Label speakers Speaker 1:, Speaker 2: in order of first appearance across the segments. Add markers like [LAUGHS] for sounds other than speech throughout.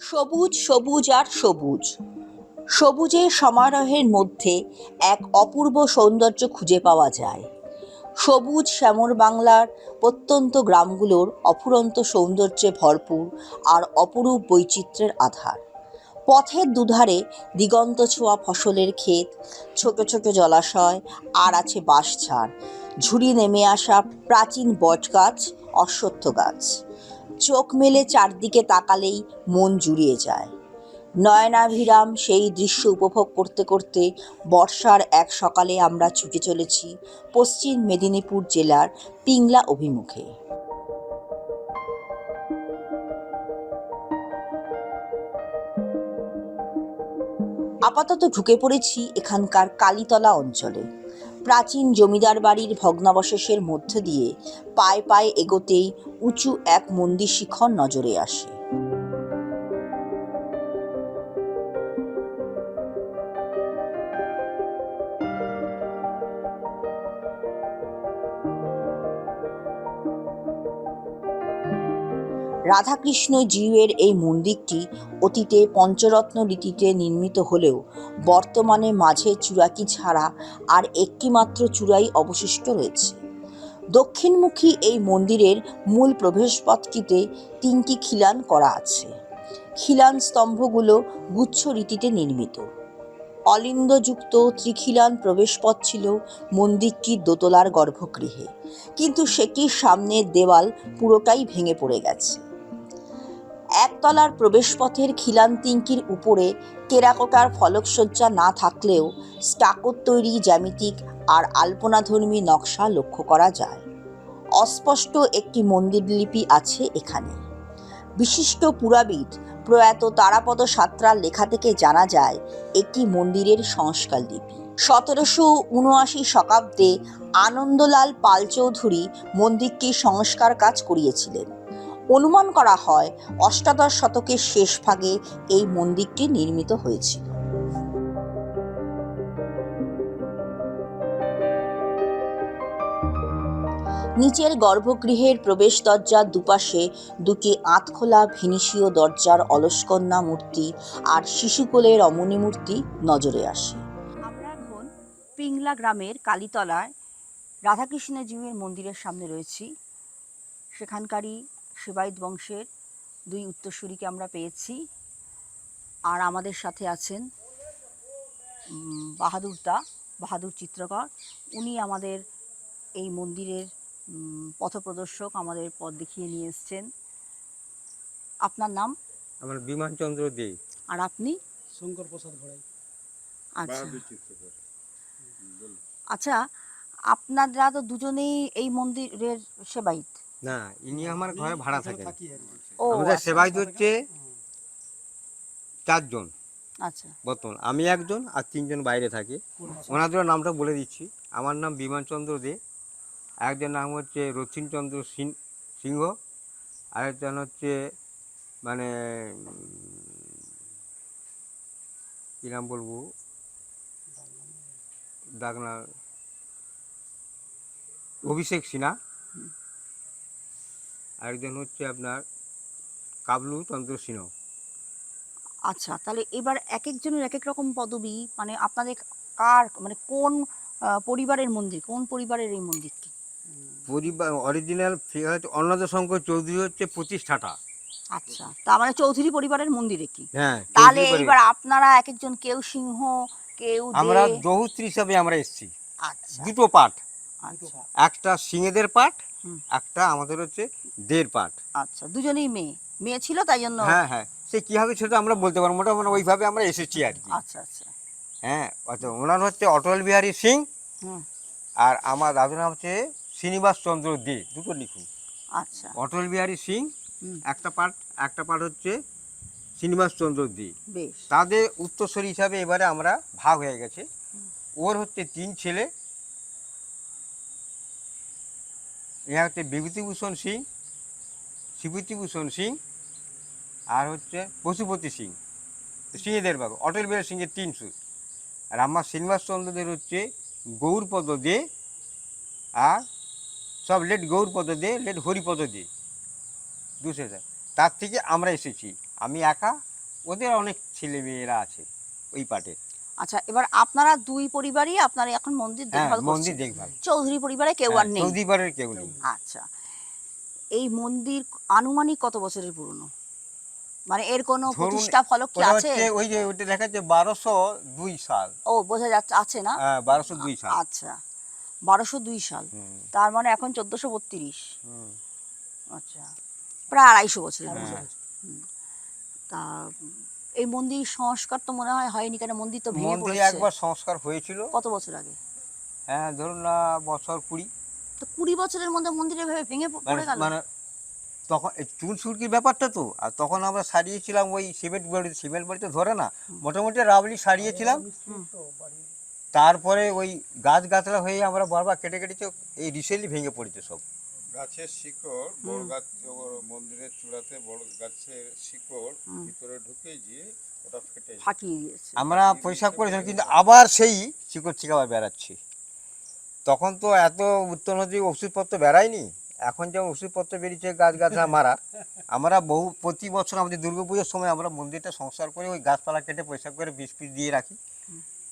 Speaker 1: সবুজ সবুজ আর সবুজ। সবুজের সমারোহের মধ্যে এক অপূর্ব সৌন্দর্য খুঁজে পাওয়া যায়। সবুজ শ্যামর বাংলার প্রত্যন্ত গ্রামগুলোর অফুরন্ত সৌন্দর্যে ভরপুর আর অপরূপ বৈচিত্র্যের আধার। পথের দুধারে দিগন্ত ছোঁয়া ফসলের ক্ষেত, ছোট ছোট জলাশয়, আর আছে বাঁশঝাড় ঝুড়ি নেমে আসা প্রাচীন বটগাছ, অশ্বত্থ গাছ। চোখ মেলে চারদিকে তাকালেই মন জুড়িয়ে যায়। নয়নাভিরাম সেই দৃশ্য উপভোগ করতে করতে বর্ষার এক সকালে আমরা ছুটে চলেছি পশ্চিম মেদিনীপুর জেলার পিংলা অভিমুখে। আপাতত ঢুকে পড়েছি এখানকার কালীতলা অঞ্চলে। প্রাচীন জমিদার বাড়ির ভগ্নাবশেষের মধ্য দিয়ে পায়ে পায়ে এগোতেই উঁচু এক মন্দির শিখর নজরে আসে। রাধাকৃষ্ণ জিউয়ের এই মন্দিরটি অতীতে পঞ্চরত্ন রীতিতে নির্মিত হলেও বর্তমানে মাঝে চূড়াকি ছাড়া আর একটিমাত্র চূড়াই অবশিষ্ট রয়েছে। দক্ষিণমুখী এই মন্দিরের মূল প্রবেশপথটিতে তিনটি খিলান করা আছে। খিলান স্তম্ভগুলো গুচ্ছ রীতিতে নির্মিত। অলিন্দযুক্ত ত্রিখিলান প্রবেশপথ ছিল মন্দিরটির দোতলার গর্ভগৃহে, কিন্তু সেটির সামনের দেওয়াল পুরোটাই ভেঙে পড়ে গেছে। একতলার প্রবেশপথের খিলান তিনকির উপরে টেরাকোটার ফলকসজ্জা না থাকলেও স্টাকোর তৈরি জ্যামিতিক আর আলপনাধর্মী নকশা লক্ষ্য করা যায়। অস্পষ্ট একটি মন্দির লিপি আছে এখানে। বিশিষ্ট পুরাবিদ প্রয়াত তারাপদ সাত্রার লেখা থেকে জানা যায় একটি মন্দিরের সংস্কার লিপি। সতেরোশো উনআশি শতাব্দে আনন্দলাল পাল চৌধুরী মন্দিরটির সংস্কার কাজ করিয়েছিলেন। অনুমান করা হয় অষ্টাদশ শতকের শেষ ভাগে এই মন্দিরটি নির্মিত হয়েছিল। নিচের গর্ভগৃহের প্রবেশ দরজার দুপাশে দুটি আতখোলা ভিনিসীয় দরজার অলস্কন্যা মূর্তি আর শিশুকোলের রমণী মূর্তি নজরে আসে। আমরা এখন পিংলা গ্রামের কালীতলায় রাধাকৃষ্ণ জিউয়ের মন্দিরের সামনে রয়েছি। সেখানকারই সেবায়ত বংশের দুই উত্তরসূরিকে আমরা পেয়েছি। আর আমাদের সাথে আছেন উম, বাহাদুর দা বাহাদুর চিত্রকর। উনি আমাদের এই মন্দিরের পথপ্রদর্শক আমাদের পথ দেখিয়ে নিয়ে এসছেন। আপনার নাম?
Speaker 2: আমার বিমান চন্দ্র দে।
Speaker 1: আর আপনি?
Speaker 3: শঙ্কর প্রসাদ ঘোড়াই।
Speaker 1: আচ্ছা। আচ্ছা আপনারা তো দুজনেই এই মন্দিরের সেবাইত
Speaker 2: না ইনি আমার ঘরে ভাড়া থাকেন।
Speaker 3: থাকি
Speaker 1: ও
Speaker 2: আমাদের
Speaker 1: আচ্ছা,
Speaker 2: সেবাই হচ্ছে চারজন।
Speaker 1: আচ্ছা।
Speaker 2: বর্তমান আমি একজন আর তিনজন বাইরে থাকে। ওনাদের নামটা বলে দিচ্ছি। আমার নাম বিমান চন্দ্র দে। একজন নাম হচ্ছে রথিন চন্দ্র সিং- সিংহ। আরেকজন হচ্ছে মানে কী নাম বলব? ডাকনা অভিষেক সিনহা। আরেকজন হচ্ছে আপনার কাবলু চন্দ্র সিংহ
Speaker 1: আচ্ছা তাহলে এবার এক একজনের এক এক রকম পদবি মানে আপনাদের কার মানে কোন পরিবারের মন্দির কোন পরিবারের এই মন্দিরটি
Speaker 2: পরিবার অরিজিনাল হচ্ছে অন্নদা শঙ্কর চৌধুরী হচ্ছে প্রতিষ্ঠাতা।
Speaker 1: আচ্ছা তার মানে চৌধুরী পরিবারের মন্দিরে কি?
Speaker 2: হ্যাঁ
Speaker 1: তাহলে
Speaker 2: পরিবার।
Speaker 1: আপনারা এক একজন কেউ সিংহ কেউ
Speaker 2: আমরা দৌত্রী হিসাবে আমরা এসেছি।
Speaker 1: আচ্ছা।
Speaker 2: দুটো পাঠ। একটা সিংহেদের পাঠ
Speaker 1: হুম।
Speaker 2: একটা আমাদের হচ্ছে দের পাঠ
Speaker 1: আচ্ছা দুজনেই মেয়ে। মেয়ে ছিল তাই জন্য
Speaker 2: হ্যাঁ হ্যাঁ। সে কীভাবে সেটা আমরা বলতে পারব মোটামুটি ওইভাবে আমরা এসেছি আর কি।
Speaker 1: আচ্ছা আচ্ছা।
Speaker 2: হ্যাঁ আচ্ছা ওনার হচ্ছে অটল বিহারী সিং আর আমার দাদুর নাম হচ্ছে শ্রীনিবাস চন্দ্র দে দুটো লিখুন।
Speaker 1: আচ্ছা।
Speaker 2: অটল বিহারী সিং একটা পাঠ একটা পাঠ হচ্ছে শ্রীনিবাস চন্দ্র দে। তাদের উত্তরস্বরী হিসাবে এবারে আমরা ভাগ হয়ে গেছে। ওর হচ্ছে তিন ছেলে এ হচ্ছে বিভূতিভূষণ সিং শিবুতিভূষণ সিং আর হচ্ছে পশুপতি সিং। সিংহেদের বাবু, অটল বিহারী সিংয়ের তিন সুর। আর আমার শ্রীনিবাস চন্দ্রদের হচ্ছে গৌরপদ দে আর সব লেট গৌরপদ দে, লেট হরিপদ দে। দুশো তার থেকে আমরা এসেছি। আমি একা, ওদের অনেক ছেলে মেয়েরা আছে ওই পাটের।
Speaker 4: আচ্ছা এবার আপনারা দুই পরিবারই আপনারা এখন মন্দির
Speaker 2: হ্যাঁ
Speaker 4: দেখভাল
Speaker 2: মন্দির দেখভাল।
Speaker 4: চৌধুরী পরিবারে কেউ আর নেই।
Speaker 2: চৌধুরী বাড়ির কেউ নেই।
Speaker 4: আচ্ছা এই মন্দির আনুমানিক কত বছরের পুরনো? মানে এর কোনো প্রতিষ্ঠা ফলক কি
Speaker 2: ওটা
Speaker 4: আছে?
Speaker 2: ওই যে ওইটা দেখা যাচ্ছে বারোশো দুই সাল।
Speaker 4: ও বোঝা যাচ্ছে আছে না?
Speaker 2: হ্যাঁ বারোশো দুই সাল।
Speaker 4: আচ্ছা বারোশো দুই সাল। তার মানে এখন চোদ্দশো বত্রিশ।
Speaker 2: হুম।
Speaker 4: আচ্ছা প্রায় আড়াইশো বছরের
Speaker 2: হ্যাঁ।
Speaker 4: তা এই মন্দির সংস্কার তো মনে হয় হয়নি কেন মন্দির তো ভেঙে
Speaker 2: মন্দিরে
Speaker 4: পড়েছে?
Speaker 2: একবার সংস্কার হয়েছিল।
Speaker 4: কত বছর আগে?
Speaker 2: হ্যাঁ ধরুন না বছর কুড়ি।
Speaker 4: তো কুড়ি বছরের মধ্যে মন্দিরে ভেবে ভেঙে পড়ে
Speaker 2: মানে
Speaker 4: গেল?
Speaker 2: মানে তখন এই চুন সুরকির ব্যাপারটা তো। আর তখন আমরা সারিয়েছিলাম ওই সিমেন্ট বাড়ি সিমেন্ট বাড়িতে ধরে না মোটামুটি রাবলি সারিয়েছিলাম। তারপরে ওই গাছ গাছলা হয়ে আমরা বারবার কেটে কেটেছে এই রিসেন্টলি ভেঙে পড়েছে সব।
Speaker 3: গাছের শিকড় বড় গাছ মন্দিরের চূড়াতে বড় গাছের শিকড় ভিতরে ঢুকে গিয়ে ওটা ফেটে যায়।
Speaker 4: ফাটিয়ে দিয়েছে
Speaker 2: আমরা পয়সা করেছিলাম কিন্তু আবার সেই শিকড় থেকে আবার বেড়াচ্ছে। তখন তো এত উত্তরনদী ওষুধপত্র বেড়ায়নি। এখন যেমন ওষুধপত্র বেরিয়েছে গাছ গাছরা [LAUGHS] মারা। আমরা বহু প্রতি বছর আমাদের দুর্গাপুজোর সময় আমরা মন্দিরটা সংস্কার করে ওই গাছপালা কেটে পয়সা করে বিষ পিস দিয়ে রাখি।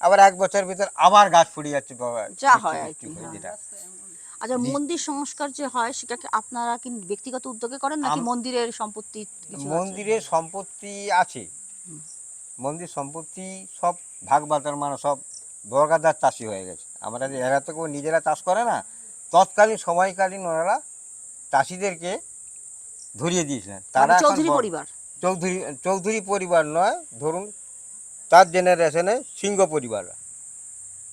Speaker 2: আবার এক বছর ভিতর আবার গাছ ফুরিয়ে যাচ্ছে
Speaker 4: যা হ্যাঁ।
Speaker 2: যেটা।
Speaker 4: আচ্ছা মন্দির সংস্কার যে হয় সেটাকে আপনারা কি ব্যক্তিগত উদ্যোগে করেন নাকি মন্দিরের সম্পত্তি
Speaker 2: মন্দিরের সম্পত্তি আছে। মন্দির সম্পত্তি সব ভাগ বাতার মানে সব বর্গাদার চাষি হয়ে গেছে। আমরা যে এরা তো কেউ নিজেরা চাষ করে না তৎকালীন সময়কালীন ওনারা চাষিদেরকে ধরিয়ে দিয়েছিলেন।
Speaker 4: মানে
Speaker 2: তারা
Speaker 4: চৌধুরী পরিবার?
Speaker 2: চৌধুরী চৌধুরী পরিবার নয় ধরুন তার জেনারেশনে সিংহ পরিবার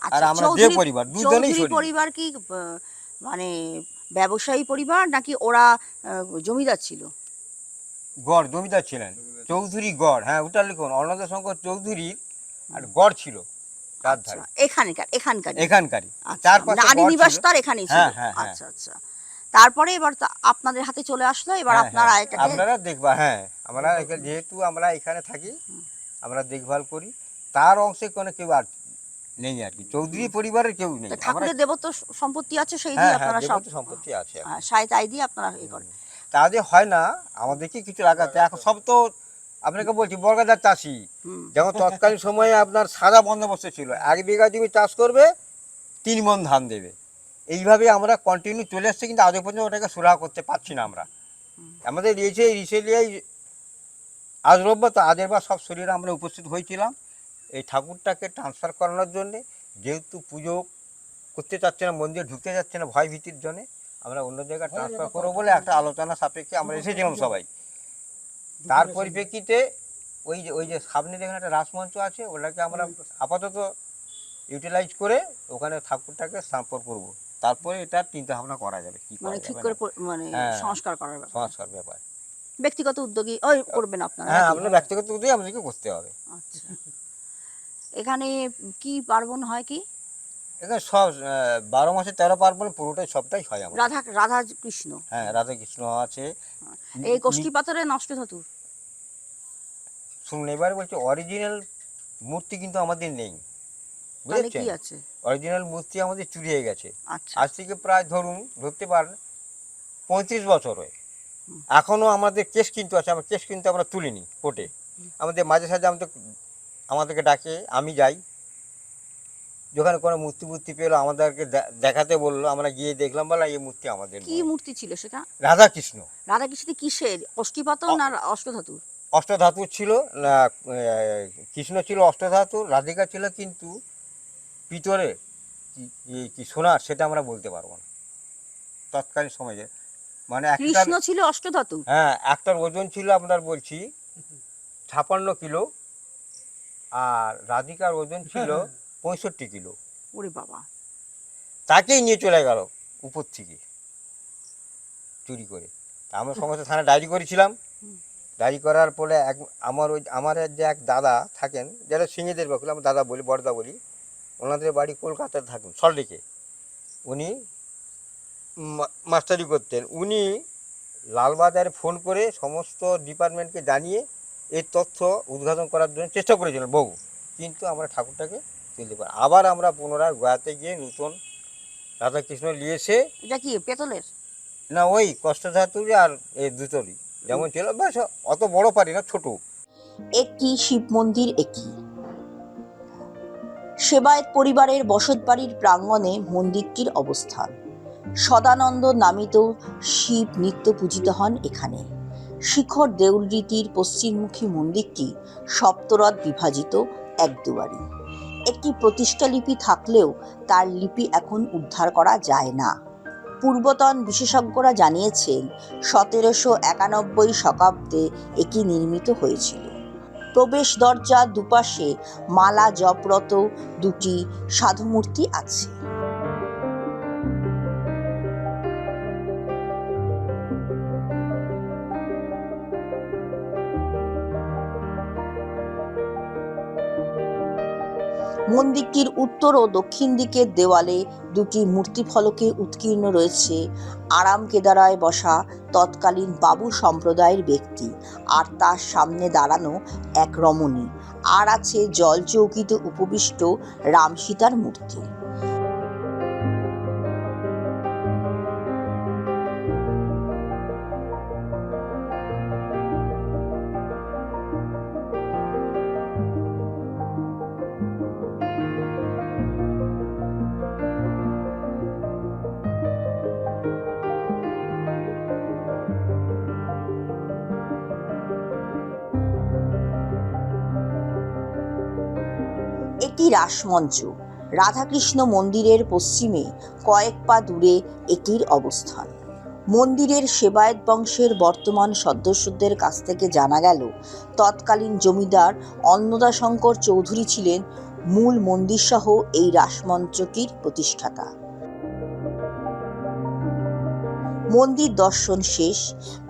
Speaker 4: আর
Speaker 2: আমরা
Speaker 4: চৌধুরী-
Speaker 2: পরিবার, দুজনেই
Speaker 4: পরিবার কি মানে ব্যবসায়ী পরিবার নাকি ওরা জমিদার ছিল?
Speaker 2: গড় জমিদার ছিলেন। চৌধুরী গড় হ্যাঁ ওটা লিখুন অন্নদা শঙ্কর চৌধুরীর আর গড় ছিল
Speaker 4: আচ্ছা এখানকার এখানকার
Speaker 2: এখানকারই।
Speaker 4: আচ্ছা মানে নিবাস তার এখানেই ছিল।
Speaker 2: হ্যাঁ, হ্যাঁ, হ্যাঁ।
Speaker 4: আচ্ছা আচ্ছা। তারপরে এবার আপনাদের হাতে চলে আসলো এবার আপনারা। এটাকে
Speaker 2: আপনারা দেখবা হ্যাঁ আমরা যেহেতু আমরা এখানে থাকি আমরা দেখভাল করি। তার অংশে কোনো কেউ আর নেই আর কি। চৌধুরী পরিবারের কেউ নেই।
Speaker 4: ঠাকুরের দেবত্ব সম্পত্তি আছে সেই
Speaker 2: হ্যাঁ
Speaker 4: দিয়ে
Speaker 2: হ্যাঁ
Speaker 4: আপনারা সব
Speaker 2: সম্পত্তি আছে।
Speaker 4: হ্যাঁ, সায় তাই দিয়ে আপনারা এ করেন।
Speaker 2: তা তাতে হয় না আমাদেরকে কিছু লাগাতে। এখন সব তো আপনাকে বলছি বর্গাদার চাষি। যেমন তৎকালীন সময়ে আপনার সাদা বন্দোবস্ত ছিল। এক বিঘা জমি চাষ করবে তিন মন ধান দেবে। এইভাবে আমরা কন্টিনিউ চলে এসছি কিন্তু আজও পর্যন্ত ওটাকে সুরাহা করতে পারছি না আমরা। আমাদের রয়েছে রিসেন্টলি আজ রোববার তো আজের বার সব শরীরে আমরা উপস্থিত হয়েছিলাম। এই ঠাকুরটাকে ট্রান্সফার করানোর জন্যে যেহেতু পুজো করতে চাচ্ছে না মন্দির ঢুকতে যাচ্ছে না ভয় ভীতির জন্যে আমরা অন্য জায়গায় ট্রান্সফার করব বলে একটা আলোচনা সাপেক্ষে আমরা এসেছিলাম সবাই। তার পরিপ্রেক্ষিতে ওই যে ওই যে সামনে যেখানে একটা রাসমঞ্চ আছে ওটাকে আমরা আপাতত ইউটিলাইজ করে ওখানে ঠাকুরটাকে স্থাপন করব। তারপরে এটা চিন্তা ভাবনা করা যাবে কি করা
Speaker 4: মানে ঠিক করে মানে
Speaker 2: হ্যাঁ।
Speaker 4: সংস্কার করার ব্যাপার।
Speaker 2: সংস্কার ব্যাপার।
Speaker 4: ব্যক্তিগত উদ্যোগী ওই করবেন আপনারা
Speaker 2: হ্যাঁ? আমরা ব্যক্তিগত উদ্যোগে আমাদেরকে করতে হবে।
Speaker 4: আচ্ছা। এখানে কি পার্বণ হয় কি?
Speaker 2: এখানে সব বারো মাসে তেরো পার্বণ পুরোটাই সবটাই হয় আমাদের।
Speaker 4: রাধা রাধা কৃষ্ণ।
Speaker 2: হ্যাঁ রাধা কৃষ্ণ আছে।
Speaker 4: এই কষ্টি পাথরে নষ্ট ধাতু
Speaker 2: শুনুন এবারে বলছি অরিজিনাল মূর্তি কিন্তু আমাদের নেই। বুঝেছেন? অরিজিনাল মূর্তি আমাদের চুরি হয়ে গেছে।
Speaker 4: আচ্ছা।
Speaker 2: আজ থেকে প্রায় ধরুন ধরতে পারেন পঁয়ত্রিশ বছর হয়।
Speaker 4: হুম।
Speaker 2: এখনও আমাদের কেস কিন্তু আছে আমরা কেস কিন্তু আমরা তুলিনি কোর্টে। আমাদের মাঝে সাঝে আমাদের আমাদেরকে ডাকে আমি যাই। যেখানে কোনো মূর্তি মূর্তি পেল আমাদেরকে দেখাতে বলল আমরা গিয়ে দেখলাম বলা এই মূর্তি আমাদের
Speaker 4: কি মূর্তি ছিল সেটা?
Speaker 2: রাধা কৃষ্ণ
Speaker 4: রাধা কৃষ্ণ কিসের? অষ্টি পাথর না অষ্টধাতু
Speaker 2: অষ্টধাতু ছিল কৃষ্ণ ছিল অষ্টধাতু রাধিকা ছিল কিন্তু পিতরে কি- সোনার সেটা আমরা বলতে পারব না। তৎকালীন সময়ে মানে
Speaker 4: কৃষ্ণ ছিল অষ্টধাতু?
Speaker 2: হ্যাঁ একটার ওজন ছিল আপনার বলছি ছাপান্ন কিলো। আর রাধিকার ওজন ছিল [LAUGHS] পঁয়ষট্টি কিলো।
Speaker 4: ওরে বাবা।
Speaker 2: তাকেই নিয়ে চলে গেল উপর থেকে চুরি করে। তা আমরা সমস্ত থানায় ডায়েরি করেছিলাম। ডায়েরি করার পরে এক আমার ওই আমার যে এক দাদা থাকেন যারা সিঙ্গিদের বাকুল আমার দাদা বলি বড়দা বলি ওনাদের বাড়ি কলকাতায় থাকেন সল্টলেকে। উনি মাস্টারি করতেন। উনি লালবাজারে ফোন করে সমস্ত ডিপার্টমেন্টকে জানিয়ে এই তথ্য উদ্ঘাটন করার জন্য চেষ্টা করেছিলেন বহু। কিন্তু আমরা ঠাকুরটাকে তুলতে পারি আবার আমরা পুনরায় গোয়াতে গিয়ে নতুন রাধাকৃষ্ণ নিয়ে এসে
Speaker 4: এটা কি পেতলের?
Speaker 2: না ওই কষ্টধাতুরি আর এই দুটোরই যেমন ছিল ব্যাস অত বড় পারি না ছোট।
Speaker 1: একটি শিব মন্দির একই সেবায়েত পরিবারের বসত বাড়ির প্রাঙ্গণে মন্দিরটির অবস্থান। সদানন্দ নামিত শিব নিত্য পূজিত হন এখানে। শিখর দেউল রীতির পশ্চিমমুখী মন্দিরটি সপ্তরথ বিভাজিত এক দুয়ারি। একটি প্রতিষ্ঠা লিপি থাকলেও তার লিপি এখন উদ্ধার করা যায় না। পূর্বতন বিশেষজ্ঞরা জানিয়েছেন, সতেরোশো একানব্বই শতাব্দে এটি নির্মিত হয়েছিল। প্রবেশ দরজা দুপাশে মালা জপরত দুটি সাধুমূর্তি আছে। মন্দিরটির উত্তর ও দক্ষিণ দিকের দেওয়ালে দুটি মূর্তি ফলকে উৎকীর্ণ রয়েছে। আরাম কেদারায় বসা তৎকালীন বাবু সম্প্রদায়ের ব্যক্তি আর তার সামনে দাঁড়ানো এক রমণী। আর আছে জল চৌকিতে উপবিষ্ট রাম সীতার মূর্তি। এটি রাসমঞ্চ রাধাকৃষ্ণ মন্দিরের পশ্চিমে কয়েক পা দূরে এটির অবস্থান। মন্দিরের সেবায়েত বংশের বর্তমান সদস্যদের কাছ থেকে জানা গেল, তৎকালীন জমিদার অন্নদাশঙ্কর চৌধুরী ছিলেন মূল মন্দিরসহ এই রাসমঞ্চকির প্রতিষ্ঠাতা। মন্দির দর্শন শেষ।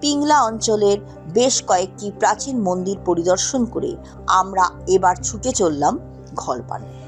Speaker 1: পিংলা অঞ্চলের বেশ কয়েকটি প্রাচীন মন্দির পরিদর্শন করে আমরা এবার ছুটে চললাম ঘলপানে